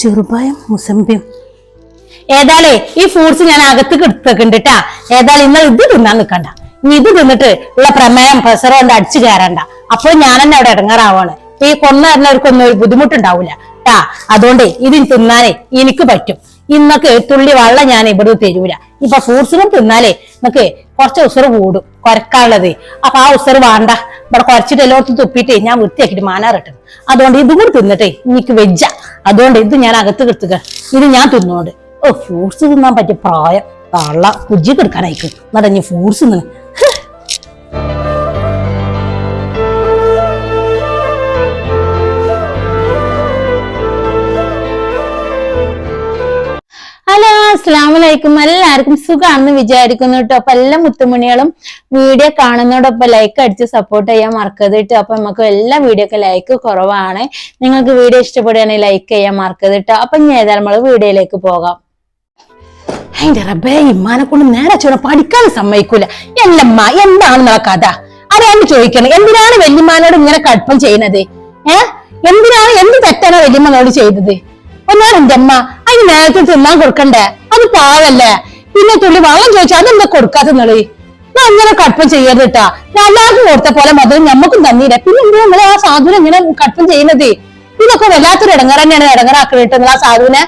ചെറുപായം മുസമ്പിയും. ഏതാലേ ഈ ഫ്രൂട്ട്സ് ഞാൻ അകത്ത് എടുത്തേക്കുണ്ട് കേട്ടാ ഏതായാലും ഇത് തിന്നാൻ നിൽക്കണ്ട ഇനി ഇത് തിന്നിട്ട് ഉള്ള പ്രമേയം പ്രഷർ എന്താ അടിച്ചു കയറണ്ട. അപ്പോൾ ഞാൻ തന്നെ അവിടെ ഇടങ്ങാറാവാണ്. ഈ കൊന്ന തരുന്നവർക്കൊന്നും ഒരു ബുദ്ധിമുട്ടുണ്ടാവില്ല ട്ടാ. അതുകൊണ്ട് ഇതിന് തിന്നാനേ എനിക്ക് പറ്റും. ഇന്നൊക്കെ തുള്ളി വള്ളം ഞാൻ ഇവിടെ തരൂല. ഇപ്പൊ ഫ്രൂട്ട്സിനും തിന്നാലേ നമുക്ക് കുറച്ച് ഉസറ് കൂടും കുരക്കാനുള്ളത്. അപ്പൊ ആ ഉസറ് വേണ്ട. ഇവിടെ കുറച്ചിട്ട് എല്ലായിടത്തും തുപ്പിട്ടേ ഞാൻ വൃത്തിയാക്കിയിട്ട് മാനാറിട്ട് അതുകൊണ്ട് ഇതും കൂടി തിന്നിട്ടേ എനിക്ക് വെജ്ജ. അതുകൊണ്ട് ഇത് ഞാൻ അകത്ത് കിട്ടുക ഇത് ഞാൻ തിന്നോണ്ട്. ഓ ഫ്രൂട്ട്സ് തിന്നാൻ പറ്റിയ പ്രായം. കള്ള കുജി കിടക്കാനായിക്കും. എന്നിട്ട് ഇനി ഫ്രൂട്ട്സ് തിന്നു അസ്സാം എല്ലാവർക്കും സുഖാണെന്ന് വിചാരിക്കുന്നു കേട്ടോ. അപ്പൊ എല്ലാ മുത്തുമണികളും വീഡിയോ കാണുന്നതോടൊപ്പം ലൈക്ക് അടിച്ച് സപ്പോർട്ട് ചെയ്യാൻ മറക്കരുത് കേട്ടോ. അപ്പൊ നമുക്ക് എല്ലാ വീഡിയോക്ക് ലൈക്ക് കുറവാണ്. നിങ്ങൾക്ക് വീഡിയോ ഇഷ്ടപ്പെടുകയാണെങ്കിൽ ലൈക്ക് ചെയ്യാൻ മറക്കരുത് കേട്ടോ. അപ്പൊ ഇനി ഏതായാലും നമ്മൾ വീഡിയോയിലേക്ക് പോകാം. അതിന്റെ റബ്ബേ ഇമ്മാനെ കൊണ്ട് നേരെ ചോറ പഠിക്കാൻ സമ്മതിക്കൂല. എല്ലമ്മ എന്താണെന്നുള്ള കഥ? അറിയാണ്ട് ചോദിക്കണം. എന്തിനാണ് വല്യമ്മാനോട് ഇങ്ങനെ കടുപ്പം ചെയ്യുന്നത്? ഏഹ് എന്തിനാണ് എന്ത് തെറ്റാണ് വല്യമ്മനോട് ചെയ്തത്? ഒന്നാണ് എന്റെ അമ്മ അതിന് നേരത്തെ തിന്നാൻ കൊടുക്കണ്ടേ? അത് പാവല്ലേ? പിന്നെ തുള്ളി വെള്ളം ചോദിച്ചാൽ അതെന്താ കൊടുക്കാത്ത നിളി അങ്ങനെ കടുപ്പം ചെയ്യരുത് കേട്ടാ എല്ലാവർക്കും കൊടുത്ത പോലെ മധുരം ഞമ്മക്കും തന്നില്ല പിന്നെ എന്താ നിങ്ങളെ ആ സാധുവിനെ ഇങ്ങനെ കടുപ്പം ചെയ്യുന്നത്? ഇതൊക്കെ വല്ലാത്തൊരു ഇടങ്ങറ തന്നെയാണ് ഇടങ്ങറാക്കിട്ട് നിങ്ങൾ ആ സാധുവിനെ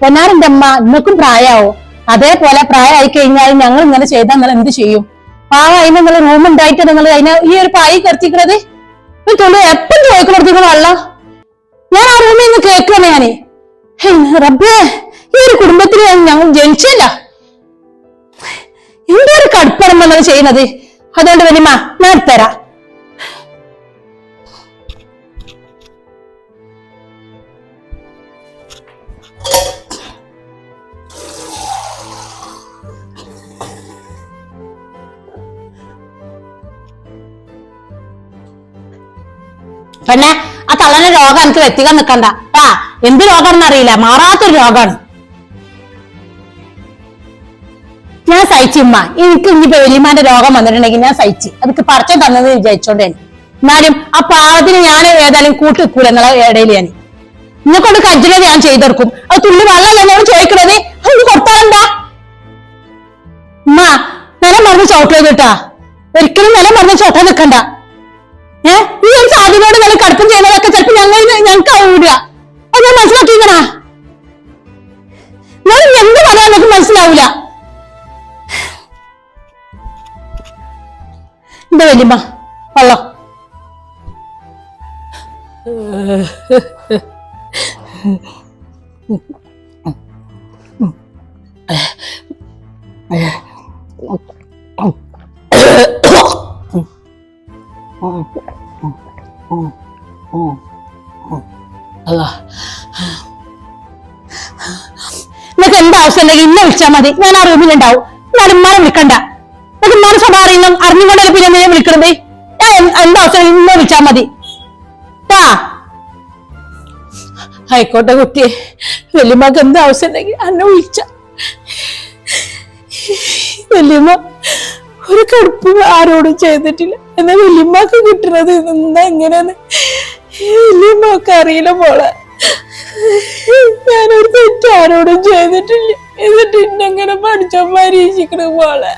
പൊന്നാറിന്റെ അമ്മ നിങ്ങൾക്കും പ്രായാവോ? അതേപോലെ പ്രായമായി കഴിഞ്ഞാൽ ഞങ്ങൾ ഇങ്ങനെ ചെയ്താൽ നിങ്ങൾ എന്ത് ചെയ്യും? ആ അതിന് നിങ്ങൾ റൂം ഉണ്ടായിട്ട് നിങ്ങൾ അതിനെ ഈ ഒരു പായി കരുത്തിക്കണത് തുള്ളി എപ്പം ചോദിക്കണത് വെള്ളം? ഞാൻ ആ റൂമിൽ നിന്ന് കേൾക്കണേ ഞാൻ. റബ്ബേ ഈ ഒരു കുടുംബത്തിൽ ഞങ്ങൾ ജനിച്ചില്ല എന്തോ ഒരു കടുപ്പണം വന്നത് ചെയ്യുന്നത്. അതുകൊണ്ട് വലിയ ഞാൻ തരാ. പിന്നെ ആ തള്ളന്റെ രോഗം എനിക്ക് വ്യക്തികൾ നിക്കണ്ട. ആ എന്ത് രോഗമാണെന്ന് അറിയില്ല മാറാത്തൊരു രോഗമാണ് ഞാൻ സഹിച്ചുമ്മ എനിക്ക് ഇനിയിപ്പോ വലിയമാന്റെ രോഗം വന്നിട്ടുണ്ടെങ്കിൽ ഞാൻ സഹിച്ചു. അതൊക്കെ പറിച്ചു തന്നത് തന്നെ എന്നാലും ആ പാവത്തിന് ഞാൻ ഏതായാലും കൂട്ടി വെക്കൂല എന്നുള്ള ഇടയിൽ ഞാൻ. ഇന്നെ കൊണ്ട് കജ്ജിലെ ഞാൻ ചെയ്തെടുക്കും. അത് തുള്ളി വെള്ളം എന്നോട് ചോദിക്കണത്? അത് കൊടുത്താലെന്താ ഉമ്മ നല്ല മറന്ന് ചോക്ലേറ്റ് കിട്ടാ. ഒരിക്കലും നല്ല മറന്ന് ചോട്ടാൻ നിൽക്കണ്ട. അത് ഞാൻ എന്ത് പറയാൻ നിനക്ക് മനസ്സിലാവൂല? എന്താ വല്യമ്മ? വള്ളോ അല്ലാ നിങ്ങൾക്ക് എന്താ ആവശ്യം ഉണ്ടെങ്കിൽ ഇന്നെ വിളിച്ചാൽ മതി. ഞാൻ ആ റൂമിലുണ്ടാവും ഞാൻ ഉമ്മാനെ വിളിക്കണ്ട. നിങ്ങൾക്ക് ഉമ്മാനെ സ്വഭാവം അറിയുന്ന അറിഞ്ഞുകൊണ്ടല്ലേ പിന്നെ എന്നെ വിളിക്കണത്? ഞാൻ എന്ത് ആവശ്യം ഇന്നെ വിളിച്ചാൽ മതി. ട്ടാ. ആയിക്കോട്ടെ കുട്ടിയെ. വലിയമ്മക്ക് എന്ത് ആവശ്യം ഉണ്ടെങ്കിൽ എന്നെ വിളിച്ച. വലിയമ്മ ഒരു കടുപ്പ് ആരോടും ചെയ്തിട്ടില്ല. എന്നാ വലിയമ്മക്ക് കിട്ടുന്നത് എന്താ എങ്ങനെയാന്ന് വലിയമ്മക്ക് അറിയില്ല മോളെ. ഞാനൊരു തെറ്റ് ആരോടും ചെയ്തിട്ടില്ല. എന്നിട്ട് ഇന്നെങ്ങനെ പഠിച്ചോ പരീക്ഷിക്കണ പോലെ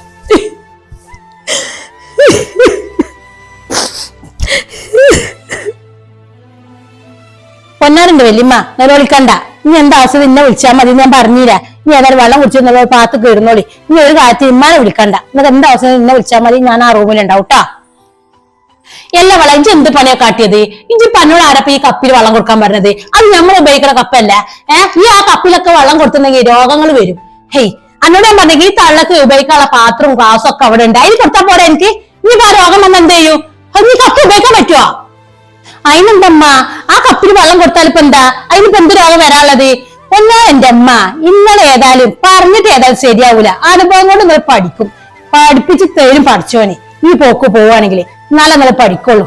പൊന്നാറുണ്ട് വല്യമ്മ. നല്ല വിളിക്കണ്ട. ഇനി എന്താ അവസ്ഥ ഇന്നെ വിളിച്ചാൽ മതി ഞാൻ പറഞ്ഞില്ല. ഇനി ഏതായാലും വെള്ളം കുടിച്ചു നല്ല പാത്ത് കയറുന്നോളി ഇനി ഒരു കാലത്ത് ഇമ്മാനെ വിളിക്കണ്ട. എന്നിട്ട് എന്താ അവസ്ഥ ഇന്നെ വിളിച്ചാൽ മതി. ഞാൻ ആ റൂമിലുണ്ടാവും ട്ടാ. എല്ലാ വളം ഇഞ്ചി എന്ത് പണിയാ കാട്ടിയത്? ഇഞ്ചി പന്നോട് ആരപ്പ ഈ കപ്പിൽ വളം കൊടുക്കാൻ പറഞ്ഞത്? അത് നമ്മൾ ഉപയോഗിക്കുന്ന കപ്പല്ല. ഏഹ് ഈ ആ കപ്പിലൊക്കെ വെള്ളം കൊടുത്തിട്ടുണ്ടെങ്കിൽ രോഗങ്ങൾ വരും. ഹേയ് അന്നോട് ഞാൻ പറഞ്ഞെങ്കിൽ ഈ തള്ളക്ക് ഉപയോഗിക്കാനുള്ള പാത്രവും ഗ്ലാസും ഒക്കെ അവിടെ ഉണ്ട്. അതിന് കൊടുത്താൽ പോലെ എനിക്ക്? ഇനി ആ രോഗം വന്ന് എന്ത് ചെയ്യൂ? ഈ കപ്പ് ഉപയോഗിക്കാൻ പറ്റുമോ അതിനെന്തമ്മ? ആ കപ്പിന് വെള്ളം കൊടുത്താൽ ഇപ്പൊ എന്താ? അതിനിപ്പോ എന്ത് രോഗം വരാനുള്ളത്? ഒന്നാ എന്റെ അമ്മ ഇന്നലെ ഏതായാലും പറഞ്ഞിട്ട് ഏതായാലും ശരിയാവൂല. അനുഭവം കൊണ്ട് നിങ്ങൾ പഠിക്കും. പഠിപ്പിച്ച് തരും പഠിച്ചോനെ ഈ പോക്ക് പോവാണെങ്കിൽ എന്നാലേ നല്ല പഠിക്കുള്ളൂ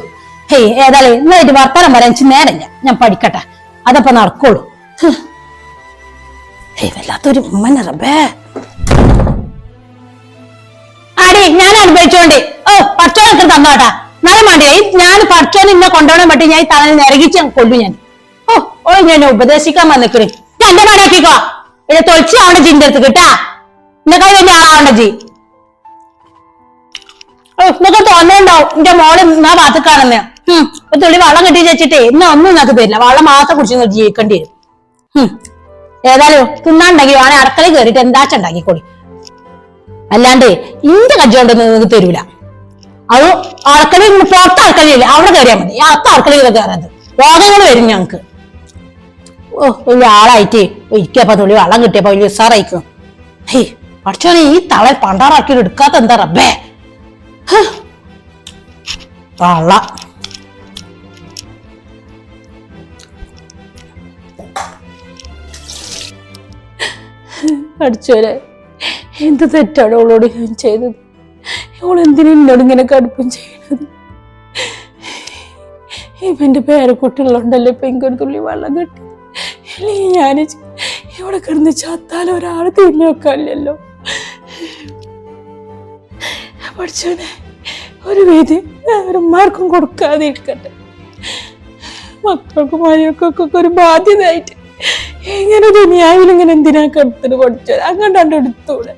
ഹേയ് ഏതായാലും ഇന്നായിട്ട് വർത്തമാനം വരാൻ എനിക്ക് നേരമില്ല ഞാൻ പഠിക്കട്ടെ. അതപ്പോ നടക്കുള്ളൂ. ഹേയ് വല്ലാത്തൊരു മനറബേ റബ്ബേ. ആടി ഞാൻ അനുഭവിച്ചോണ്ട് ഓ പഠിച്ചോനൊക്കെ തന്നോട്ടാ നല്ല മടിയായി ഞാൻ പഠിച്ചോന് ഇന്നെ കൊണ്ടുപോകാൻ പറ്റി ഞാൻ തലയിൽ നിരകിച്ച് കൊല്ലു ഞാൻ. ഓ ഓ ഞാൻ ഉപദേശിക്കാൻ ഉപദേശിക്കാൻ ഞാൻ എന്റെ പടയാക്കിക്കോ ഇത് തൊളിച്ച് ജിന്റെ അടുത്ത് കിട്ടാ. എന്നെക്കാൾ വലിയ ആളാവണ്ട ജി. ഓ ഇന്നൊക്കെ തോന്നുന്നുണ്ടാവും എന്റെ മോൾ എന്നാ ഭാഗത്തേക്കാണെന്ന് ഉം. ഒരു തുള്ളി വളം കെട്ടി ചേച്ചിട്ടേ ഇന്ന് ഒന്നും നിനക്ക് തരില്ല. വളം മാത്രം കുടിച്ച് ജീവിക്കേണ്ടി വരും. ഉം. ഏതായാലും തിന്നാണ്ടെങ്കിൽ ആണെ അടുക്കളയിൽ കയറിയിട്ട് എന്താച്ച ഉണ്ടാക്കിക്കോളി. അല്ലാണ്ട് ഇന്റെ കജ്ജോണ്ടൊന്നും നിങ്ങൾക്ക് തരൂല. അത് അടുക്കളയിൽ പുറത്ത് അടുക്കളയില്ല അവിടെ കയറിയാൽ മതി. അത്ത അടുക്കളയിൽ കയറാത് രോഗങ്ങൾ വരും ഞങ്ങക്ക്. ഓ വലിയ ആളായിട്ട്. ഇരിക്കപ്പോ തുള്ളി വളം കിട്ടിയപ്പോ വലിയ ഉസാറായിക്കും ഹേ പക്ഷേ ഈ തള പണ്ടാറാക്കി എടുക്കാത്ത എന്താ റബ്ബേ? അടിച്ചോലെ എന്ത് തെറ്റാണ് അവളോട് ഞാൻ ചെയ്തത്? അവൾ എന്തിനാ എന്നോട് ഇങ്ങനെ കടുപ്പം ചെയ്യണത് ഇവന്റെ പേരക്കുട്ടികളുണ്ടല്ലോ ഇപ്പൊ എനിക്കൊരു തുള്ളി വെള്ളം കിട്ടി. അല്ലെങ്കിൽ ഞാൻ ഇവിടെ കിടന്ന് ചത്താൽ ഒരാൾ തിരിഞ്ഞു വെക്കാനില്ലല്ലോ പഠിച്ചോനെ ഒരു വീതി അവരന്മാർക്കും കൊടുക്കാതെ ഇരിക്കട്ടെ മക്കൾക്കും മഴയൊക്കെ ഒരു ബാധ്യതയായിട്ട് എങ്ങനെ ദുനിയാവിൽ ഇങ്ങനെ എന്തിനാ കടുത്തിന് പഠിച്ചത് അങ്ങോട്ടാണ്ട് എടുത്തൂടെ.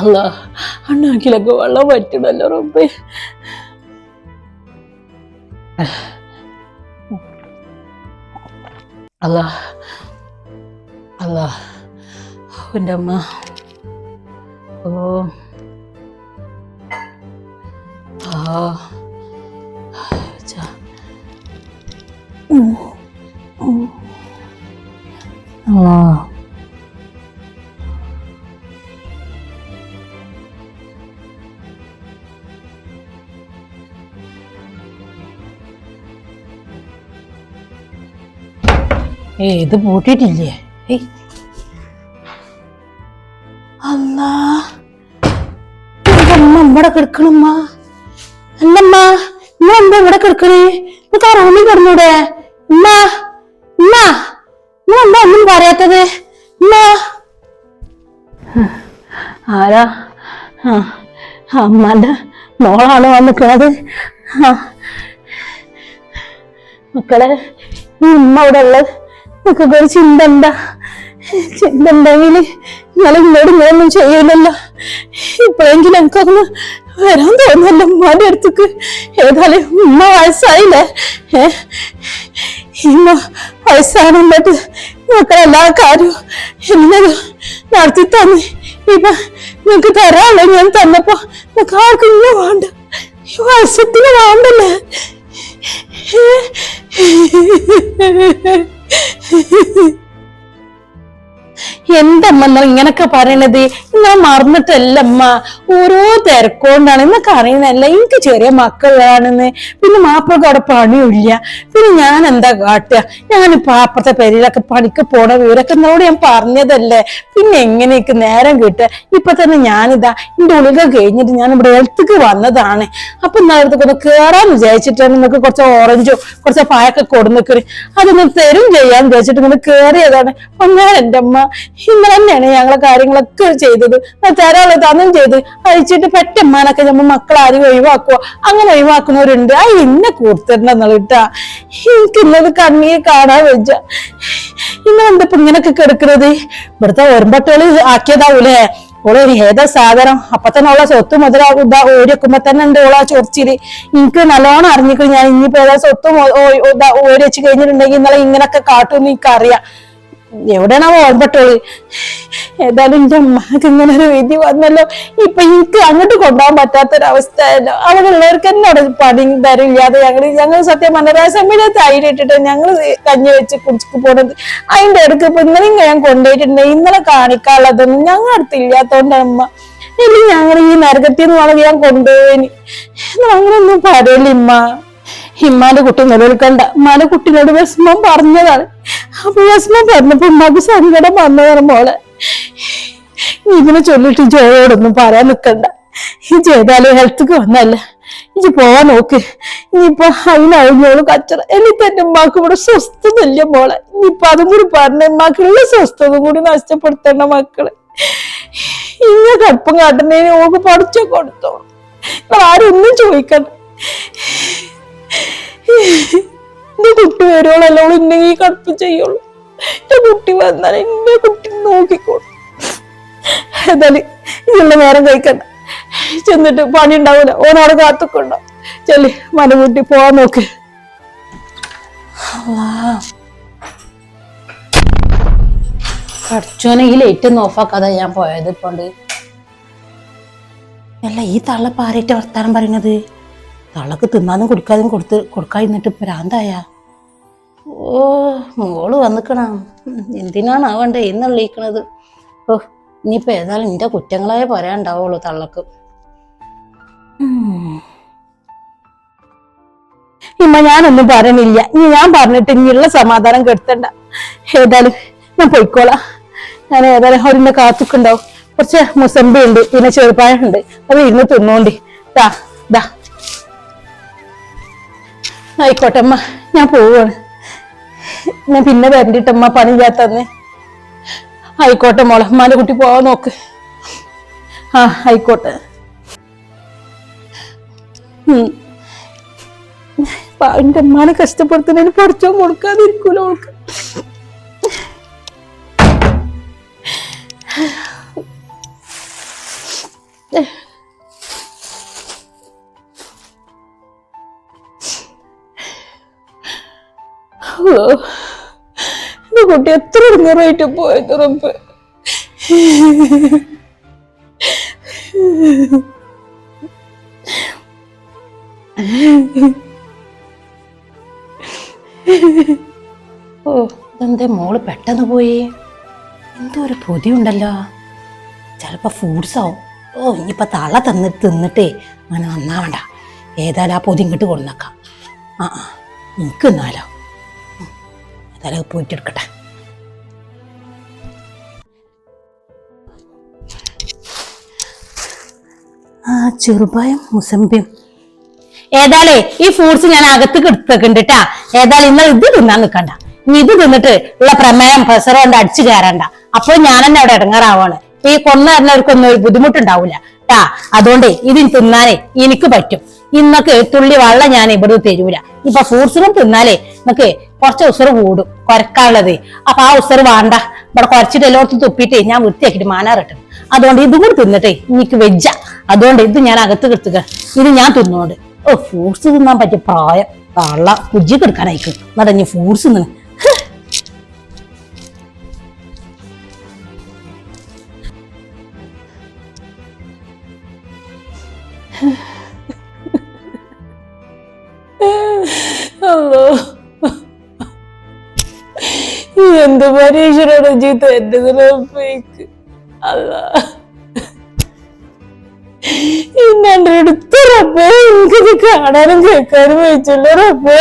അല്ല അണ്ണാക്കിലൊക്കെ വെള്ളം പറ്റണല്ലോ റബ്ബേ. അല്ല അല്ല എന്റെ അമ്മ. ഓ. ആ. ആ ഏ ഇത് പൂട്ടിയിട്ടില്ലേ? ഏയ്. അല്ലാ അമ്മ ഇവിടെ കിടക്കണമ്മ അല്ലമ്മ ഇമ്മ എന്താ ഇവിടെ കിടക്കണേ? നമുക്ക് ആ റൂമിൽ കിടന്നൂടെ? ഉമ്മ ഉമ്മ. നിങ്ങൾ എന്താ ഒന്നും പറയാത്തത്? ഉമ്മ. ആരാ? അമ്മന്റെ മോളാണ് വന്നിക്കണത് മക്കളെ ഉമ്മ ഇവിടെ ഉള്ളത്. നിനക്കൊക്കെ ഒരു ചിന്ത എന്താ? ചിന്ത ഞാൻ ഇങ്ങോട്ട് ഇങ്ങനെയൊന്നും ചെയ്യില്ലല്ലോ ഇപ്പോഴെങ്കിലും എനിക്കൊന്ന് വരാൻ തോന്നുന്നല്ലോ ഉമ്മാന്റെ അടുത്തേക്ക്. ഏതായാലും ഉമ്മ വയസ്സായില്ലേ? ഏ? ഇമ്മ വയസ്സാണെന്നിട്ട് മക്കളെല്ലാ കാര്യവും എന്നത് നടത്തി തന്നെ. ഇപ്പൊ നിങ്ങക്ക് തരാനുള്ള ഞാൻ തന്നപ്പോ നിനക്ക് ആർക്കും ഇങ്ങനെ വേണ്ട. ഈ വയസ്സത്തിന് വേണ്ടല്ലേ? എന്തമ്മ നിങ്ങൾ ഇങ്ങനൊക്കെ പറയണത്? ഞാൻ മറന്നിട്ടല്ല അമ്മ ഓരോ തിരക്കൊണ്ടാണ് എന്നൊക്കെ അറിയുന്നല്ല എനിക്ക് ചെറിയ മക്കളാണെന്ന്. പിന്നെ മാപ്പിളക്ക് അവിടെ പണിയില്ല. പിന്നെ ഞാൻ എന്താ കാട്ടുക ഞാനിപ്പോ അപ്പുറത്തെ പേരിലൊക്കെ പണിക്ക് പോണ വിവരൊക്കെ എന്നോട് ഞാൻ പറഞ്ഞതല്ലേ? പിന്നെ എങ്ങനെയൊക്കെ നേരം കിട്ടുക? ഇപ്പൊ തന്നെ ഞാനിതാ എന്റെ ഉള്ളിൽ കഴിഞ്ഞിട്ട് ഞാൻ ഇവിടെ ഹെൽത്തേക്ക് വന്നതാണ്. അപ്പൊ നേരത്തെ ഒന്ന് കയറാൻ വിചാരിച്ചിട്ടാണ് നിങ്ങൾക്ക് കുറച്ച് ഓറഞ്ചോ കുറച്ച് പായൊക്കെ കൊടുന്നിക്കറി അതൊന്ന് തരും ചെയ്യാന്ന് വിചാരിച്ചിട്ട് ഇങ്ങനെ കേറിയതാണ്. അങ്ങനെ എന്റെ അമ്മ ഇന്നലെ തന്നെയാണ് ഞങ്ങളെ കാര്യങ്ങളൊക്കെ ചെയ്തത്. അത് തന്നും ചെയ്ത് അയച്ചിട്ട് പെറ്റമ്മാനൊക്കെ നമ്മൾ മക്കളെ ആരും ഒഴിവാക്കുക അങ്ങനെ ഒഴിവാക്കുന്നവരുണ്ട്. ആ ഇന്നെ കൂർത്തിട്ടുണ്ടെന്നുള്ള കേട്ടാ. എനിക്ക് ഇന്നത് കണ്ണീർ കാണാൻ വെച്ച ഇന്ന് ഇപ്പൊ ഇങ്ങനൊക്കെ കിടക്കുന്നത് ഇവിടുത്തെ ഒരുമ്പട്ടുകൾ ആക്കിയതാവൂലേ? ഓൾ ഏതാ സാധനം? അപ്പൊ തന്നെ ഓളെ സ്വത്ത് മുതല ഓരിക്കുമ്പോ തന്നെ ഉണ്ട് ഓളാ ചൊറിച്ചിൽ. എനിക്ക് നല്ലോണം അറിഞ്ഞിക്കും ഞാൻ. ഇനിയിപ്പോ ഏതാ സ്വത്ത് ഓരച്ച് കഴിഞ്ഞിട്ടുണ്ടെങ്കിൽ ഇന്നലെ ഇങ്ങനൊക്കെ കാട്ടും എനിക്കറിയാം. എവിടെയാണോ ഓർമ്മട്ടോൾ ഏതായാലും എന്റെ അമ്മയ്ക്ക് ഇങ്ങനെ ഒരു വിധി വന്നല്ലോ. ഇപ്പൊ എനിക്ക് അങ്ങോട്ട് കൊണ്ടുപോകാൻ പറ്റാത്തൊരവസ്ഥയല്ലോ അവിടെ ഉള്ളവർക്ക് എന്നോട് പണി തരില്ലാതെ ഞങ്ങൾ ഞങ്ങൾ സത്യം മനരാസമ്മയുടെ തൈര് ഇട്ടിട്ട് ഞങ്ങൾ കഞ്ഞി വെച്ച് കുടിച്ചു പോണത് അതിന്റെ ഇടയ്ക്ക് ഇപ്പൊ ഇന്നലെ ഞാൻ കൊണ്ടുപോയിട്ടുണ്ട്. ഇന്നലെ കാണിക്കാനുള്ളതൊന്നും ഞങ്ങൾ അടുത്തില്ലാത്തോണ്ട് അമ്മ. ഇനി ഞങ്ങൾ ഈ നരകത്തിൽ നിന്ന് വേണമെങ്കിൽ ഞാൻ അങ്ങനെ അങ്ങനൊന്നും പറയില്ല ഇമ്മ ഇമ്മാന്റെ കുട്ടി നിലനിൽക്കണ്ട. ഉമ്മാന്റെ കുട്ടിനോട് വിഷമം പറഞ്ഞതാണ്. അപ്പൊ വിഷമം പറഞ്ഞപ്പോ ഉമ്മാക്ക് സങ്കടം വന്നതാണ് മോളെ. ഇതിനെ ചൊല്ലിട്ട് ജോയോടൊന്നും പറയാൻ നിൽക്കണ്ട ഈ ചെയ്താലും ഹെൽത്ത്ക്ക് വന്നല്ല ഇനി പോവാൻ നോക്ക്. ഇനിയിപ്പോ അതിനഴിഞ്ഞോളൂ കച്ചറ. എനിക്ക് എന്റെ ഉമ്മാക്ക് ഇവിടെ സ്വസ്ഥതല്ല മോളെ. ഇനിയിപ്പൊ അതും കൂടി പറഞ്ഞ ഉമ്മാക്കുള്ള സ്വസ്ഥത കൂടി നഷ്ടപ്പെടുത്തേണ്ട മക്കൾ. ഇങ്ങനെ കടുപ്പം കാട്ടുന്നതിന് ഓക്ക് പഠിച്ചൊക്കെ കൊടുത്തോളൂ. ആരും ഒന്നും ചോദിക്കണ്ട. എന്റെ കുട്ടി വരുവോളല്ലോ എന്നെ ഈ കടുപ്പ് ചെയ്യുള്ളൂ. എന്റെ കുട്ടി വന്നാൽ എന്റെ കുട്ടി നോക്കിക്കോളും. ഏതായാലും ഇതിനുള്ള നേരം കഴിക്കണ്ട. ചെന്നിട്ട് പണി ഉണ്ടാവൂല. ഓനോട് കാത്തുക്കൊണ്ടോ ചെല്ലി മനകുട്ടി പോവാൻ നോക്ക്. പഠിച്ചോനെ ഒന്ന് ഓഫാക്കാതെ ഞാൻ പോയത് ഇപ്പോണ്ട് അല്ല ഈ തള്ള പാറിയിട്ട് വർത്താനം പറയുന്നത്? തള്ളക്ക് തിന്നാനും കുടിക്കാനും കൊടുത്ത് കൊടുക്കാതിരുന്നിട്ട് പ്രാന്തായ ഓ മോൾ വന്നിക്കണം. എന്തിനാണ് ആവണ്ടേ? എന്നുള്ളിക്കണത് ഓ ഇനിയിപ്പോ ഏതായാലും നിന്റെ കുറ്റങ്ങളായ പറയാണ്ടാവുള്ളൂ തള്ളക്ക്. ഇമ്മ ഞാനൊന്നും പറയണില്ല. ഇനി ഞാൻ പറഞ്ഞിട്ട് ഇനിയുള്ള സമാധാനം കെടുത്തണ്ട. ഏതായാലും ഞാൻ പൊയ്ക്കോളാ. ഞാൻ ഏതായാലും അവരിന്നെ കാത്തുക്കുണ്ടാവും കുറച്ച് മുസമ്പി ഉണ്ട് പിന്നെ ചെറുപ്പായം ഉണ്ട്. അത് ഇരുന്ന് തിന്നോണ്ടി. ആയിക്കോട്ടെ അമ്മ. ഞാൻ പോവാണ്. ഞാൻ പിന്നെ വരണ്ടിട്ടമ്മ പണി ചെയ്യാത്തന്നെ ആയിക്കോട്ടെ മോളെ. അമ്മാന്റെ കുട്ടി പോവാൻ നോക്ക്. ആ ആയിക്കോട്ടെ. ഉം. എന്റെ അമ്മാനെ കഷ്ടപ്പെടുത്തുന്നതിന് പഠിച്ചോ കൊടുക്കാതിരിക്കൂല ഓൾക്ക് ഓ, എന്റെ കുട്ടി എത്ര ഇറങ്ങാറായിട്ട് പോയത് റബ്ബ്. ഓ മോൾ പെട്ടെന്ന് പോയി? എന്തോ ഒരു പൊതിയുണ്ടല്ലോ. ചിലപ്പോ ഫ്രൂട്ട്സ് ആവും. ഓ ഇനിയിപ്പൊ തള തന്നിട്ട് തിന്നിട്ടേ അങ്ങനെ നന്നാവണ്ട. ഏതായാലും ആ പൊതി ഇങ്ങോട്ട് കൊണ്ടുനക്കാം. ആ ആ എനിക്ക് എന്നാലോ. ഏതായാലും പോയിട്ടെടുക്കട്ടെ. ആ ചെറുപായം മുസമ്പിയും ഏതായാലേ ഈ ഫ്രൂട്ട്സ് ഞാൻ അകത്ത് എടുത്തേക്കുണ്ട് കേട്ടാ ഏതായാലും ഇന്ന് ഇത് തിന്നാൻ നിൽക്കണ്ട ഇനി ഇത് തിന്നിട്ട് ഉള്ള പ്രമേയം പ്രസറോ കൊണ്ട് അടിച്ചു കയറണ്ട. അപ്പോൾ ഞാൻ തന്നെ അവിടെ ഇടങ്ങാറാവാണ്. ഈ കൊന്നു തരുന്നവർക്കൊന്നും ഒരു ബുദ്ധിമുട്ടുണ്ടാവില്ല ട്ടാ. അതുകൊണ്ടേ ഇത് തിന്നാനേ എനിക്ക് പറ്റും. ഇന്നൊക്കെ തുള്ളി വെള്ളം ഞാൻ ഇവിടെ തരൂല. ഇപ്പൊ ഫ്രൂട്ട്സിനും തിന്നാലേ നമുക്ക് കുറച്ച് ഉസറ് കൂടും കുരക്കാനുള്ളത്. അപ്പൊ ആ ഉസറ് വേണ്ട. ഇവിടെ കുറച്ചിട്ട് എല്ലായിടത്തും തുപ്പിട്ടേ ഞാൻ വൃത്തിയാക്കിട്ട് മാനാറിട്ട്. അതുകൊണ്ട് ഇതും കൂടി തിന്നിട്ടേ എനിക്ക് വെജ്ജ. അതുകൊണ്ട് ഇത് ഞാൻ അകത്ത് കിട്ടുക ഇത് ഞാൻ തിന്നോണ്ട്. ഓ ഫ്രൂട്ട്സ് തിന്നാൻ പറ്റിയ പ്രായം. തള്ള കുജി കിടക്കാനായിക്കും. നടഞ്ഞ് ഫ്രൂട്ട്സ് തിന്നു എന്ത് പരീക്ഷണമാണ് ജീവിതം എന്റെ നിലനിൽപ്പേക്ക് അല്ല. ഇന്നെ എടുത്ത റബ്ബേ എനിക്കത് കാണാനും കേൾക്കാനും വെച്ചില്ല റബ്ബേ